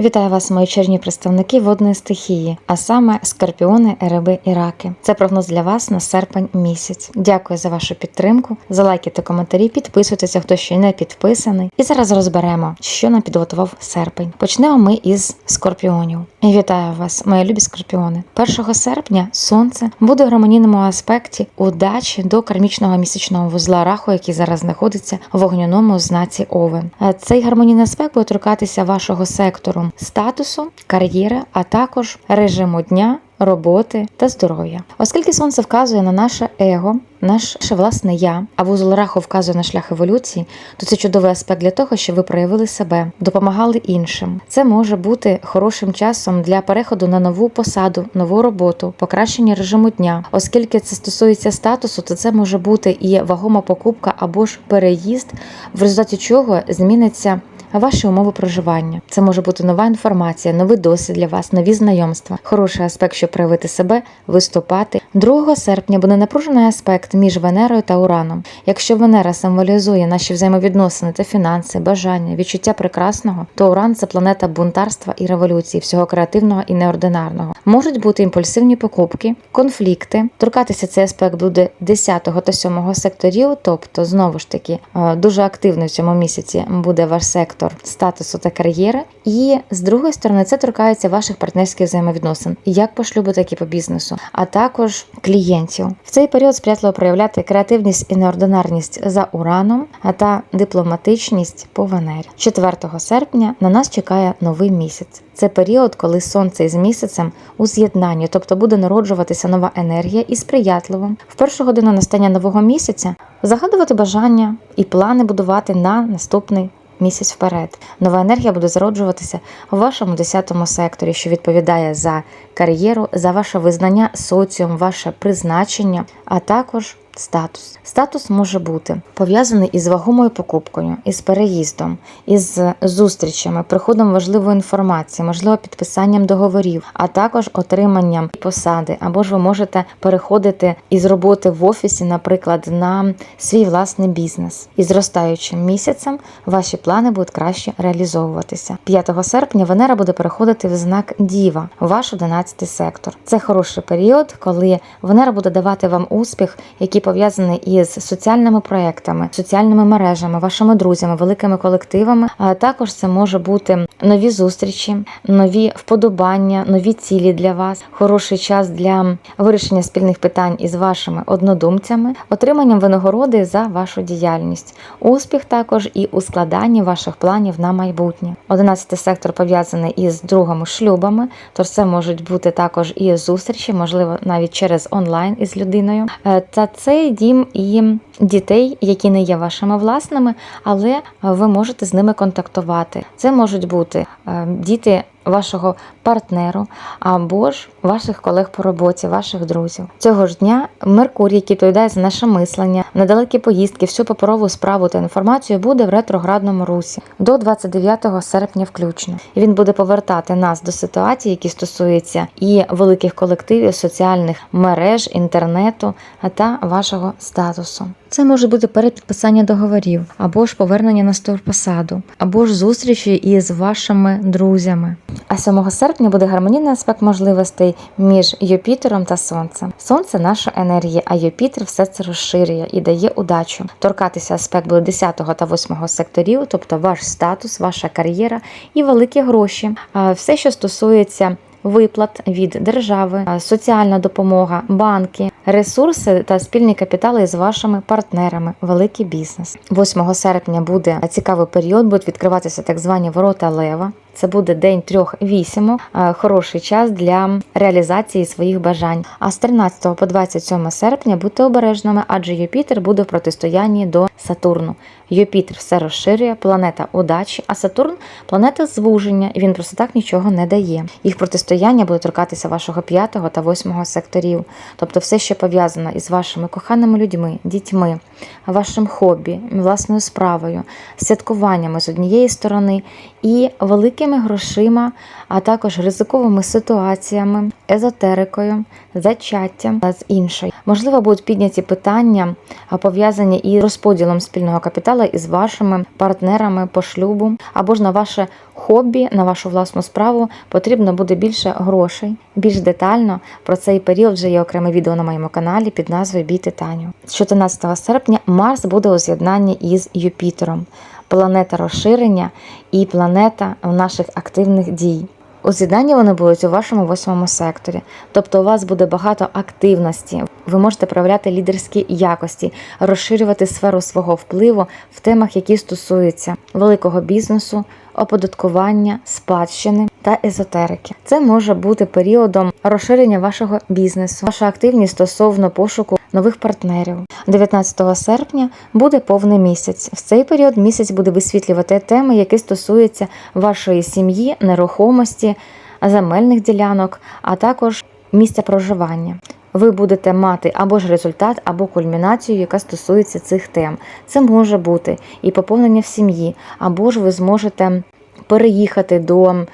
Вітаю вас, мої черні представники водної стихії, а саме скорпіони, риби і раки. Це прогноз для вас на серпень місяць. Дякую за вашу підтримку, за лайки та коментарі. Підписуйтеся, хто ще не підписаний. І зараз розберемо, що нам підготував серпень. Почнемо ми із скорпіонів. І Вітаю вас, мої любі скорпіони. 1 серпня сонце буде в гармонійному аспекті удачі до кармічного місячного вузла раху, який зараз знаходиться в вогняному знаці Овен. Цей гармонійний аспект буде торкатися вашого сектору статусу, кар'єри, а також режиму дня. Роботи та здоров'я, оскільки сонце вказує на наше его, наше власне я, а вузол раху вказує на шлях еволюції, то це чудовий аспект для того, щоб ви проявили себе, допомагали іншим. Це може бути хорошим часом для переходу на нову посаду, нову роботу, покращення режиму дня. Оскільки це стосується статусу, то це може бути і вагома покупка або ж переїзд, в результаті чого зміниться. Ваші умови проживання це може бути нова інформація, новий досвід для вас, нові знайомства, хороший аспект, щоб проявити себе, виступати. 2 серпня буде напружений аспект між Венерою та Ураном. Якщо Венера символізує наші взаємовідносини та фінанси, бажання, відчуття прекрасного, то Уран це планета бунтарства і революції, всього креативного і неординарного. Можуть бути імпульсивні покупки, конфлікти. Торкатися цей аспект буде 10 та 7 секторів, тобто знову ж таки е, дуже активно в цьому місяці буде ваш сектор статусу та кар'єри. І з другої сторони, це торкається ваших партнерських взаємовідносин, як по шлюбу, так і по бізнесу, а також клієнтів. В цей період сприятливо проявляти креативність і неординарність за ураном, а та дипломатичність по Венері. 4 серпня на нас чекає новий місяць. Це період, коли сонце із місяцем у з'єднанні, тобто буде народжуватися нова енергія і сприятливо в першу годину настання нового місяця загадувати бажання і плани будувати на наступний місяць вперед. Нова енергія буде зароджуватися у вашому 10 секторі, що відповідає за кар'єру, за ваше визнання соціум, ваше призначення, а також статус. Статус може бути пов'язаний із вагомою покупкою, із переїздом, із зустрічами, приходом важливої інформації, можливо, підписанням договорів, а також отриманням посади, або ж ви можете переходити із роботи в офісі, наприклад, на свій власний бізнес. І зростаючим місяцем ваші плани будуть краще реалізовуватися. 5 серпня Венера буде переходити в знак Діва, ваш 11 сектор. Це хороший період, коли Венера буде давати вам успіх, який пов'язаний із соціальними проектами, соціальними мережами, вашими друзями, великими колективами. А також це може бути нові зустрічі, нові вподобання, нові цілі для вас, хороший час для вирішення спільних питань із вашими однодумцями, отриманням винагороди за вашу діяльність, успіх також і у складанні ваших планів на майбутнє. Одинадцятий сектор пов'язаний із другими шлюбами, тож це можуть бути також і зустрічі, можливо, навіть через онлайн із людиною. Е, Та це дім і дітей, які не є вашими власними, але ви можете з ними контактувати. Це можуть бути е, діти вашого партнеру або ж ваших колег по роботі, ваших друзів. Цього ж дня Меркурій, який відповідає за наше мислення, недалекі поїздки, всю паперову справу та інформацію буде в ретроградному русі до 29 серпня включно. І він буде повертати нас до ситуацій, які стосуються і великих колективів, соціальних мереж, інтернету та вашого статусу. Це може бути перепідписання договорів, або ж повернення на посаду, або ж зустрічі із вашими друзями. А 7 серпня буде гармонійний аспект можливостей між Юпітером та Сонцем. Сонце наша енергія, а Юпітер все це розширює і дає удачу. Торкатися аспект буде 10 та 8 секторів, тобто ваш статус, ваша кар'єра і великі гроші. Все, що стосується виплат від держави, соціальна допомога, банки, ресурси та спільні капітали з вашими партнерами, великий бізнес. 8 серпня буде цікавий період, будуть відкриватися так звані ворота лева. Це буде день трьох вісімок, е, хороший час для реалізації своїх бажань. А з 13 по 27 серпня будьте обережними, адже Юпітер буде в протистоянні до Сатурну. Юпітер все розширює, планета удачі, а Сатурн планета звуження, і він просто так нічого не дає. Їх протистояння буде торкатися вашого 5 та 8 секторів, тобто все, що пов'язано із вашими коханими людьми, дітьми, вашим хобі, власною справою, святкуваннями з однієї сторони і великими грошима, а також ризиковими ситуаціями, езотерикою, зачаттям з іншої. Можливо, будуть підняті питання, пов'язані із розподілом спільного капіталу із вашими партнерами по шлюбу, або ж на ваше хобі, на вашу власну справу потрібно буде більше грошей. Більш детально про цей період вже є окреме відео на моєму каналі під назвою Біти Таню. З 14 серпня Марс буде у з'єднанні із Юпітером, планета розширення і планета наших активних дій. У з'єднанні вони будуть у вашому восьмому секторі, тобто у вас буде багато активності. Ви можете проявляти лідерські якості, розширювати сферу свого впливу в темах, які стосуються великого бізнесу, оподаткування, спадщини та езотерики. Це може бути періодом розширення вашого бізнесу, ваша активність стосовно пошуку нових партнерів. 19 серпня буде повний місяць. В цей період місяць буде висвітлювати теми, які стосуються вашої сім'ї, нерухомості, земельних ділянок, а також місця проживання. Ви будете мати або ж результат, або кульмінацію, яка стосується цих тем. Це може бути і поповнення в сім'ї, або ж ви зможете переїхати до е,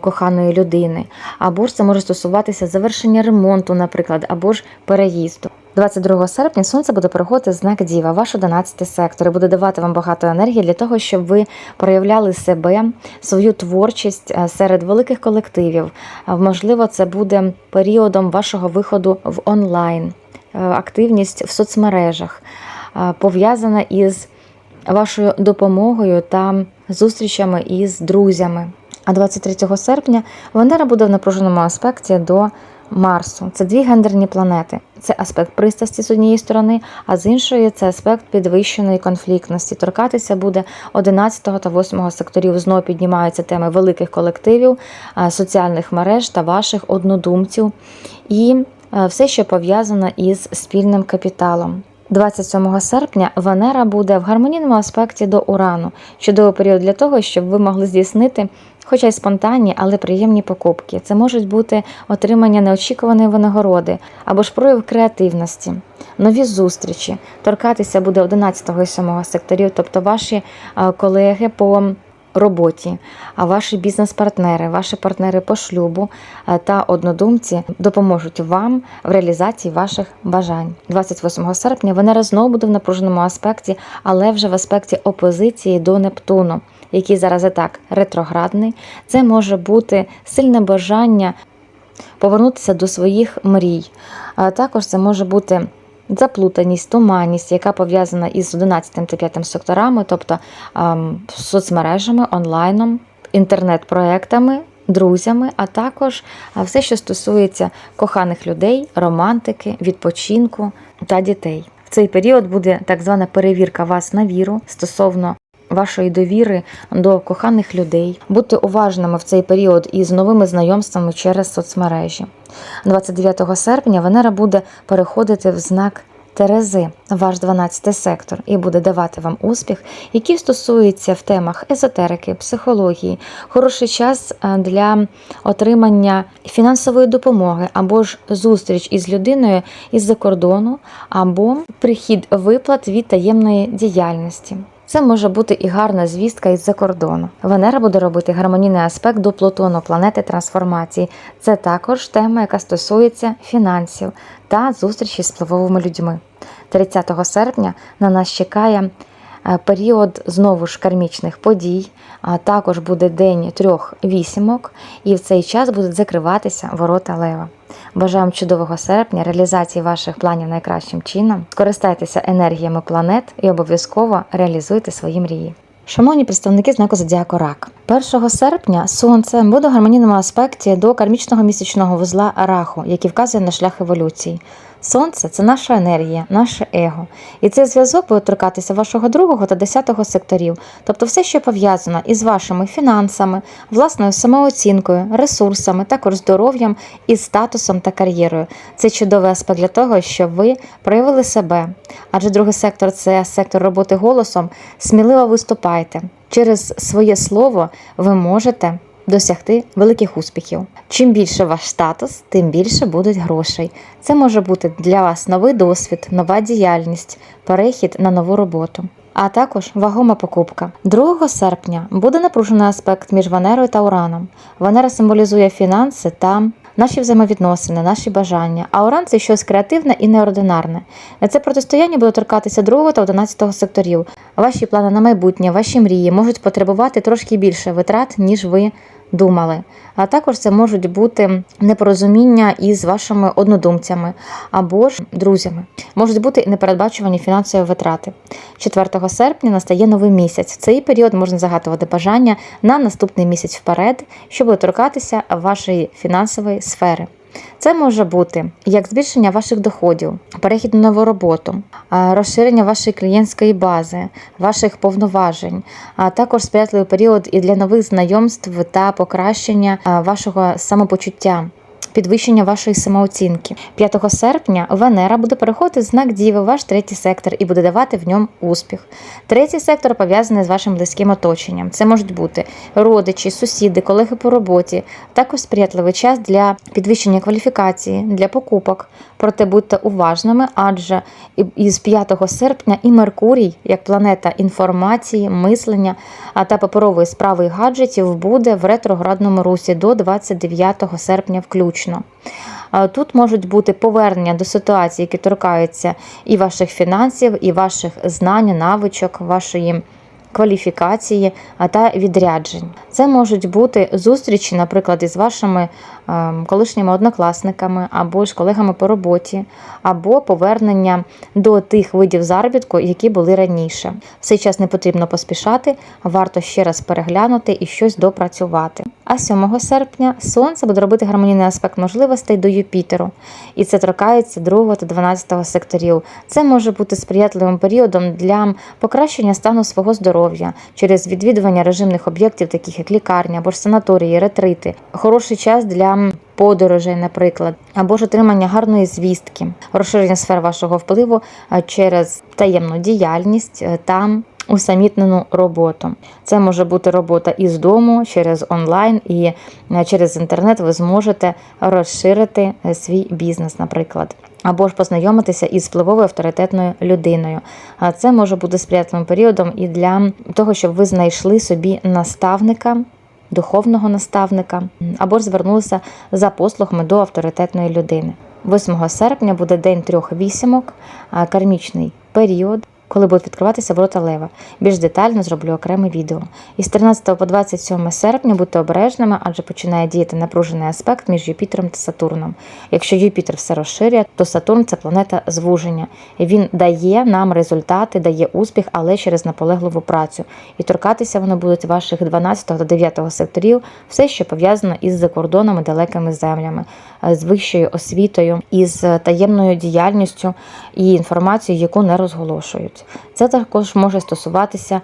коханої людини, або ж це може стосуватися завершення ремонту, наприклад, або ж переїзду. 22 серпня сонце буде переходити в знак Діва, ваш 11 сектор, і буде давати вам багато енергії для того, щоб ви проявляли себе, свою творчість е, серед великих колективів. Е, Можливо, це буде періодом вашого виходу в онлайн, е, активність в соцмережах, пов'язана із вашою допомогою та зустрічами із друзями. А 23 серпня Венера буде в напруженому аспекті до Марсу. Це дві гендерні планети. Це аспект пристрасті з однієї сторони, а з іншої це аспект підвищеної конфліктності. Торкатися буде 11 та 8 секторів. Знову піднімаються теми великих колективів, соціальних мереж та ваших однодумців. І е, все, що пов'язано із спільним капіталом. 27 серпня Венера буде в гармонійному аспекті до Урану. Чудовий період для того, щоб ви могли здійснити, хоча й спонтанні, але приємні покупки. Це можуть бути отримання неочікуваної винагороди або ж прояв креативності, нові зустрічі. Торкатися буде 11 і 7 секторів, тобто ваші е, колеги по роботі, а ваші бізнес-партнери, ваші партнери по шлюбу е, та однодумці допоможуть вам в реалізації ваших бажань. 28 серпня Венера знову буде в напруженому аспекті, але вже в аспекті опозиції до Нептуну, який зараз і так ретроградний. Це може бути сильне бажання повернутися до своїх мрій. Також це може бути заплутаність, туманність, яка пов'язана із 11 та 5 секторами, тобто ем, соцмережами, онлайном, інтернет-проектами, друзями, а також все, що стосується коханих людей, романтики, відпочинку та дітей. В цей період буде так звана перевірка вас на віру стосовно вашої довіри до коханих людей. Будьте уважними в цей період із новими знайомствами через соцмережі. 29 серпня Венера буде переходити в знак Терези, ваш 12 сектор, і буде давати вам успіх, який стосується в темах езотерики, психології, хороший час е, для отримання фінансової допомоги, або ж зустріч із людиною із-за кордону, або прихід виплат від таємної діяльності. Це може бути і гарна звістка із-за кордону. Венера буде робити гармонійний аспект до Плутону, планети трансформації. Це також тема, яка стосується фінансів та зустрічі з впливовими людьми. 30 серпня на нас чекає період знову ж кармічних подій, а також буде день трьох вісімок, і в цей час будуть закриватися ворота Лева. Бажаю вам чудового серпня, реалізації ваших планів найкращим чином. Скористайтеся енергіями планет і обов'язково реалізуйте свої мрії. Шановні представники знаку Зодіаку Рак. 1 серпня Сонце буде в гармонійному аспекті до кармічного місячного вузла Раху, який вказує на шлях еволюції. Сонце це наша енергія, наше его. І цей зв'язок буде торкатися вашого другого та десятого секторів, тобто все, що пов'язано із вашими фінансами, власною самооцінкою, ресурсами, також здоров'ям і статусом та кар'єрою. Це чудовий аспект для того, щоб ви проявили себе. Адже другий сектор це сектор роботи голосом. Сміливо виступайте. Через своє слово ви можете досягти великих успіхів. Чим більше ваш статус, тим більше будуть грошей. Це може бути для вас новий досвід, нова діяльність, перехід на нову роботу. А також вагома покупка. 2 серпня буде напружений аспект між Венерою та Ураном. Венера символізує фінанси та наші взаємовідносини, наші бажання. А уран це щось креативне і неординарне. Це протистояння буде торкатися 2 та 11 секторів. Ваші плани на майбутнє, ваші мрії можуть потребувати трошки більше витрат, ніж ви думали. А також це можуть бути непорозуміння із вашими однодумцями або ж друзями. Можуть бути непередбачувані фінансові витрати. 4 серпня настає новий місяць. В цей період можна загадувати бажання на наступний місяць вперед, щоб доторкатися вашої фінансової сфери. Це може бути як збільшення ваших доходів, перехід на нову роботу, розширення вашої клієнтської бази, ваших повноважень, а також сприятливий період і для нових знайомств та покращення вашого самопочуття. Підвищення вашої самооцінки 5 серпня Венера буде переходити знак Діви ваш третій сектор і буде давати в ньому успіх. Третій сектор пов'язаний з вашим близьким оточенням. Це можуть бути родичі, сусіди, колеги по роботі. Також сприятливий час для підвищення кваліфікації, для покупок. Проте будьте уважними, адже із 5 серпня і Меркурій, як планета інформації, мислення та паперової справи і гаджетів, буде в ретроградному русі до 29 серпня включно. А Тут можуть бути повернення до ситуації, які торкаються і ваших фінансів, і ваших знань, навичок, вашої кваліфікації та відряджень. Це можуть бути зустрічі, наприклад, із вашими колишніми однокласниками або ж колегами по роботі, або повернення до тих видів заробітку, які були раніше. В цей час не потрібно поспішати, варто ще раз переглянути і щось допрацювати. А 7 серпня Сонце буде робити гармонійний аспект можливостей до Юпітеру, і це торкається 2 та 12 секторів. Це може бути сприятливим періодом для покращення стану свого здоров'я через відвідування режимних об'єктів, таких як лікарня або ж санаторії, ретрити. Хороший час для подорожей, наприклад, або ж отримання гарної звістки, розширення сфер вашого впливу через таємну діяльність е, та усамітнену роботу. Це може бути робота із дому через онлайн і е, через інтернет ви зможете розширити е, свій бізнес, наприклад. Або ж познайомитися із впливовою авторитетною людиною. А це може бути сприятливим періодом і для того, щоб ви знайшли собі наставника, духовного наставника, або ж звернулися за послугами до авторитетної людини. 8 серпня буде день трьох вісімок, кармічний період. Коли будуть відкриватися ворота лева. Більш детально зроблю окреме відео. Із 13 по 27 серпня будьте обережними, адже починає діяти напружений аспект між Юпітером та Сатурном. Якщо Юпітер все розширює, то Сатурн це планета звуження. Він дає нам результати, дає успіх, але через наполегливу працю. І торкатися вони будуть ваших 12 та 9 секторів, все, що пов'язано із закордонами, далекими землями, е, з вищою освітою, із таємною діяльністю і інформацією, яку не розголошують. Це також може стосуватися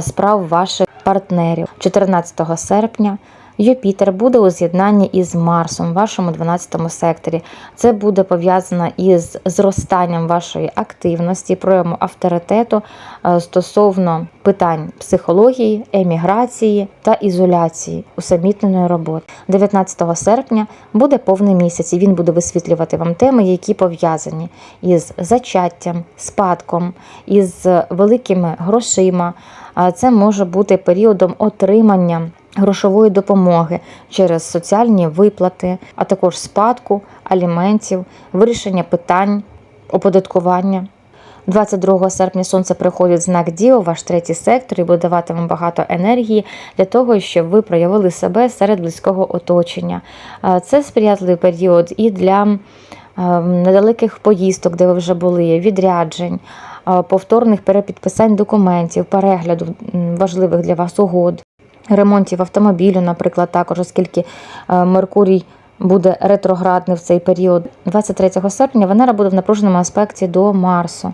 справ ваших партнерів. 14 серпня Юпітер буде у з'єднанні із Марсом в вашому 12 секторі. Це буде пов'язано із зростанням вашої активності, проявом авторитету е, стосовно питань психології, еміграції та ізоляції, усамітненої роботи. 19 серпня буде повний місяць, і він буде висвітлювати вам теми, які пов'язані із зачаттям, спадком, із великими грошима. Це може бути періодом отримання грошової допомоги через соціальні виплати, а також спадку, аліментів, вирішення питань, оподаткування. 22 серпня сонце приходить знак Діо, ваш третій сектор, і буде давати вам багато енергії для того, щоб ви проявили себе серед близького оточення. Це сприятливий період і для е, недалеких поїздок, де ви вже були, відряджень, е, повторних перепідписань документів, перегляду важливих для вас угод ремонтів автомобілю, наприклад, також, оскільки е, Меркурій буде ретроградний в цей період. 23 серпня Венера буде в напруженому аспекті до Марсу.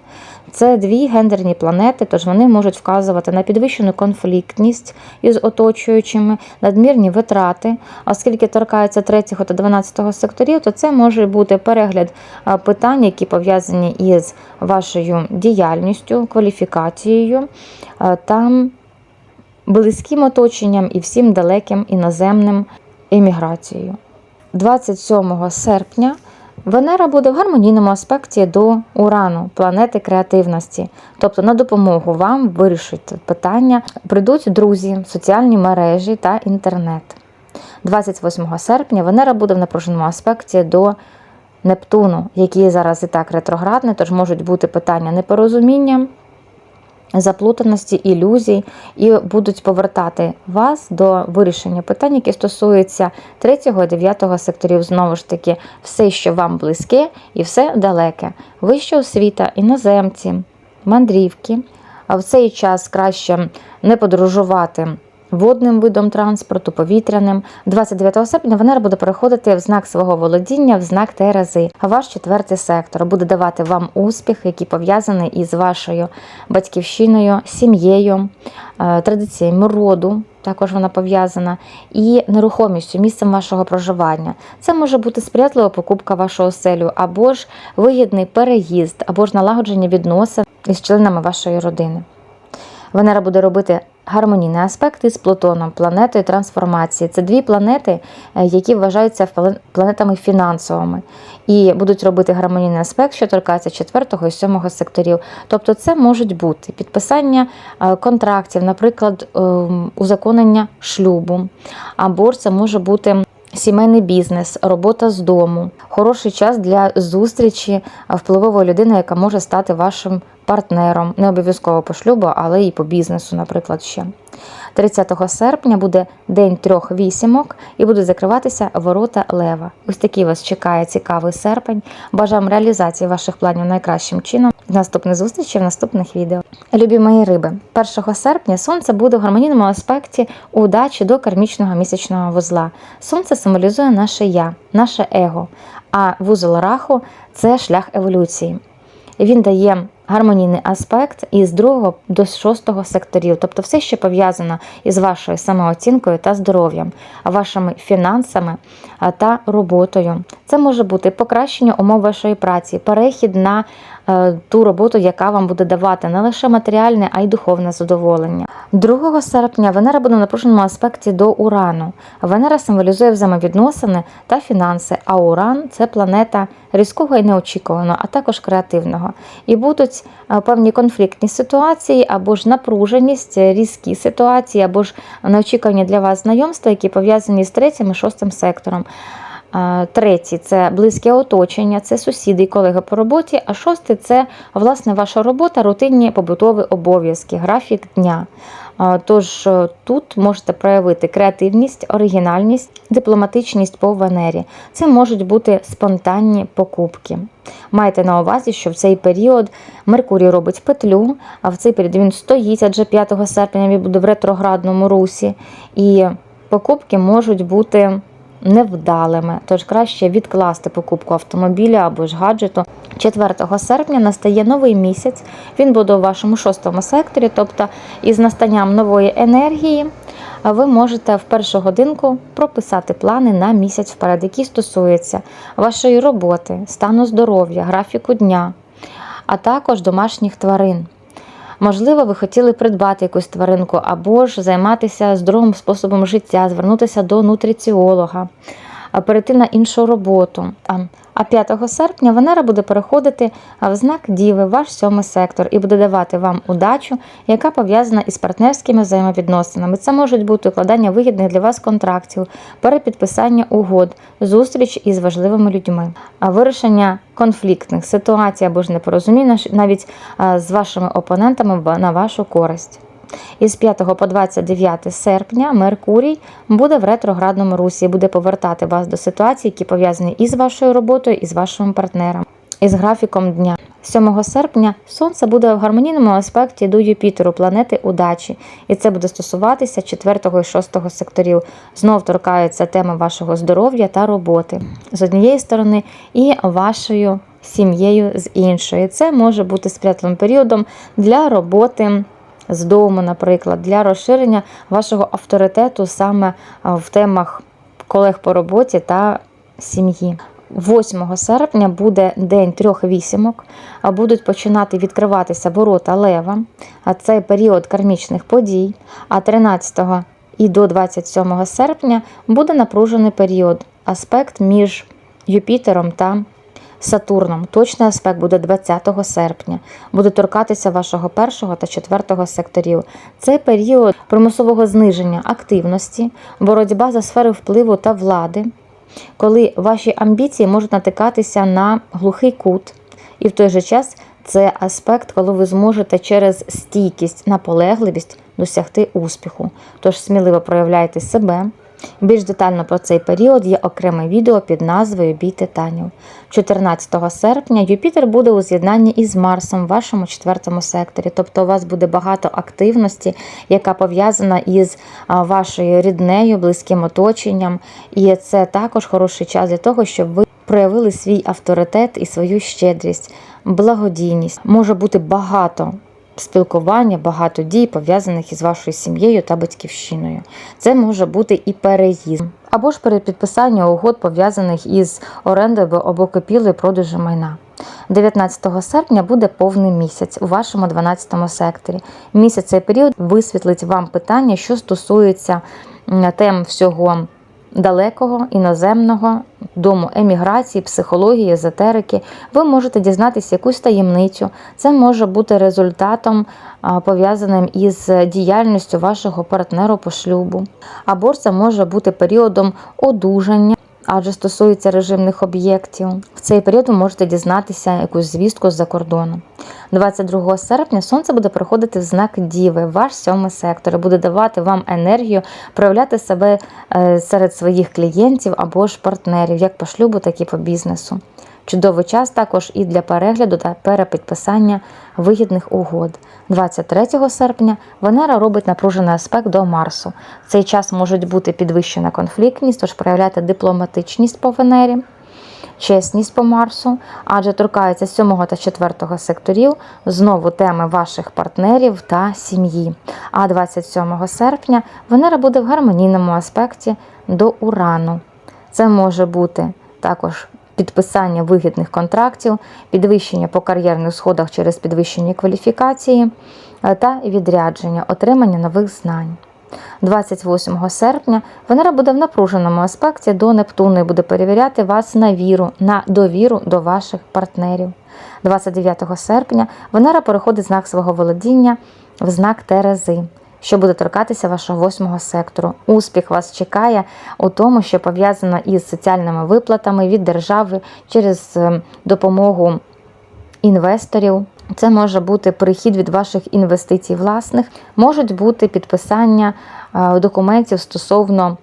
Це дві гендерні планети, тож вони можуть вказувати на підвищену конфліктність із оточуючими, надмірні витрати. Оскільки торкається 3 та 12 секторів, то це може бути перегляд е, питань, які пов'язані із вашою діяльністю, кваліфікацією е, та близьким оточенням і всім далеким іноземним еміграцією. 27 серпня Венера буде в гармонійному аспекті до Урану, планети креативності. Тобто на допомогу вам вирішити питання прийдуть друзі, соціальні мережі та інтернет. 28 серпня Венера буде в напруженому аспекті до Нептуну, який зараз і так ретроградний, тож можуть бути питання непорозуміння, заплутаності, ілюзій, і будуть повертати вас до вирішення питань, які стосуються 3 і 9 секторів. Знову ж таки, все, що вам близьке, і все далеке. Вища освіта, іноземці, мандрівки. А в цей час краще не подорожувати водним видом транспорту, повітряним. 29 серпня Венера буде переходити в знак свого володіння, в знак Терези. Ваш четвертий сектор буде давати вам успіх, який пов'язаний із вашою батьківщиною, сім'єю, е, традиціями роду. Також вона пов'язана і нерухомістю, місцем вашого проживання. Це може бути сприятлива покупка вашого оселю, або ж вигідний переїзд, або ж налагодження відносин із членами вашої родини. Венера буде робити гармонійний аспект із Плутоном, планетою трансформації. Це дві планети, е, які вважаються планетами фінансовими, і будуть робити гармонійний аспект, що торкається 4 і 7 секторів. Тобто, це можуть бути підписання е, контрактів, наприклад, ем, узаконення шлюбу, або це може бути. Сімейний бізнес, робота з дому, хороший час для зустрічі впливової людини, яка може стати вашим партнером, не обов'язково по шлюбу, але і по бізнесу, наприклад, ще. 30 серпня буде день трьох вісімок і будуть закриватися ворота Лева. Ось такий вас чекає цікавий серпень. Бажаємо реалізації ваших планів найкращим чином. Наступні зустрічі в наступних відео. Любі мої риби, 1 серпня сонце буде в гармонійному аспекті удачі до кармічного місячного вузла. Сонце символізує наше я, наше его, а вузол раху це шлях еволюції. Він дає гармонійний аспект із 2 до 6 секторів, тобто все, що пов'язано із вашою самооцінкою та здоров'ям, вашими фінансами та роботою. Це може бути покращення умов вашої праці, перехід на ту роботу, яка вам буде давати не лише матеріальне, а й духовне задоволення. 2 серпня Венера буде в напруженому аспекті до Урану. Венера символізує взаємовідносини та фінанси, а Уран це планета різкого і неочікуваного, а також креативного. І будуть е, певні конфліктні ситуації, або ж напруженість, е, різкі ситуації, або ж неочікувані для вас знайомства, які пов'язані з третім і шостим сектором. Третій це близьке оточення, це сусіди і колеги по роботі. А шостий це власне ваша робота, рутинні побутові обов'язки, графік дня. Тож е, тут можете проявити креативність, оригінальність, дипломатичність по Венері. Це можуть бути спонтанні покупки. Майте на увазі, що в цей період Меркурій робить петлю, а в цей період він стоїть, адже 5 серпня він буде в ретроградному русі. І покупки можуть бути невдалими, тож краще відкласти покупку автомобіля або ж гаджету. 4 серпня настає новий місяць. Він буде у вашому шостому секторі, тобто із настанням нової енергії. Ви можете в першу годинку прописати плани на місяць вперед, які стосуються вашої роботи, стану здоров'я, графіку дня, а також домашніх тварин. Можливо, ви хотіли придбати якусь тваринку або ж займатися здоровим способом життя, звернутися до нутриціолога, перейти на іншу роботу. А- А 5 серпня Венера буде переходити в знак Діви, ваш сьомий сектор, і буде давати вам удачу, яка пов'язана із партнерськими взаємовідносинами. Це можуть бути укладання вигідних для вас контрактів, перепідписання угод, зустріч із важливими людьми, вирішення конфліктних ситуацій або ж непорозумінь навіть з вашими опонентами на вашу користь. Із 5 по 29 серпня Меркурій буде в ретроградному русі і буде повертати вас до ситуацій, які пов'язані із вашою роботою, і з вашими партнерами, і з графіком дня. 7 серпня Сонце буде в гармонійному аспекті до Юпітеру, планети удачі, і це буде стосуватися 4 і 6 секторів. Знов торкаються теми вашого здоров'я та роботи з однієї сторони, і вашою сім'єю з іншої. Це може бути сприятливим періодом для роботи з дому, наприклад, для розширення вашого авторитету саме в темах колег по роботі та сім'ї. 8 серпня буде день трьох вісімок, а будуть починати відкриватися ворота Лева, а це період кармічних подій. А 13 і до 27 серпня буде напружений період, аспект між Юпітером та Сатурном. Точний аспект буде 20 серпня. Буде торкатися вашого першого та четвертого секторів. Це період примусового зниження активності, боротьба за сфери впливу та влади, коли ваші амбіції можуть натикатися на глухий кут, і в той же час це аспект, коли ви зможете через стійкість, наполегливість досягти успіху. Тож сміливо проявляйте себе. Більш детально про цей період є окреме відео під назвою Бій титанів. 14 серпня Юпітер буде у з'єднанні із Марсом в вашому четвертому секторі. Тобто у вас буде багато активності, яка пов'язана із вашою ріднею, близьким оточенням. І це також хороший час для того, щоб ви проявили свій авторитет і свою щедрість, благодійність. Може бути багато спілкування, багато дій, пов'язаних із вашою сім'єю та батьківщиною. Це може бути і переїзд, або ж перепідписання угод, пов'язаних із орендою або купівлею продажу майна. 19 серпня буде повний місяць у вашому 12 секторі. Місяць цей період висвітлить вам питання, що стосується тем всього далекого, іноземного, дому еміграції, психології, езотерики. Ви можете дізнатися якусь таємницю. Це може бути результатом пов'язаним із діяльністю вашого партнеру по шлюбу. Або це може бути періодом одужання. Адже стосується режимних об'єктів. В цей період ви можете дізнатися якусь звістку з-за кордону. 22 серпня сонце буде проходити в знак Діви, ваш сьомий сектор, і буде давати вам енергію проявляти себе е, серед своїх клієнтів або ж партнерів, як по шлюбу, так і по бізнесу. Чудовий час також і для перегляду та перепідписання вигідних угод. 23 серпня Венера робить напружений аспект до Марсу. В цей час можуть бути підвищена конфліктність, тож проявляти дипломатичність по Венері, чесність по Марсу, адже торкається 7 та 4 секторів знову теми ваших партнерів та сім'ї. А 27 серпня Венера буде в гармонійному аспекті до Урану. Це може бути також підписання вигідних контрактів, підвищення по кар'єрних сходах через підвищення кваліфікації е, та відрядження, отримання нових знань. 28 серпня Венера буде в напруженому аспекті до Нептуну і буде перевіряти вас на віру, на довіру до ваших партнерів. 29 серпня Венера переходить знак свого володіння в знак Терези, що буде торкатися вашого восьмого сектору. Успіх вас чекає у тому, що пов'язано із соціальними виплатами від держави через е, допомогу інвесторів. Це може бути перехід від ваших інвестицій власних, можуть бути підписання е, документів стосовно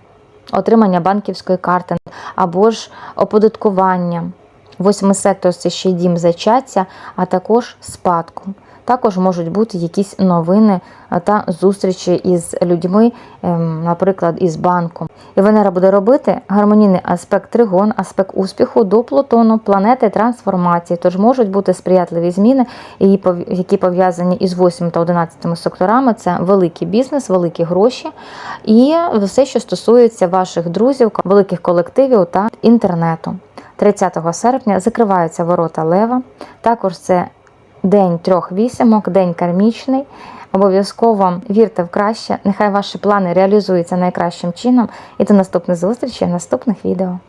отримання банківської карти або ж оподаткування. Восьмий сектор це ще й дім зачаття, а також спадку. Також можуть бути якісь новини та зустрічі із людьми, ем, наприклад, із банком. І Венера буде робити гармонійний аспект тригон, аспект успіху до Плутону, планети трансформації. Тож можуть бути сприятливі зміни, які пов'язані із 8 та 11 секторами. Це великий бізнес, великі гроші і все, що стосується ваших друзів, великих колективів та інтернету. 30 серпня закриваються ворота Лева. Також це день трьох вісімок, день кармічний. Обов'язково вірте в краще. Нехай ваші плани реалізуються найкращим чином. І до наступних зустрічей наступних відео.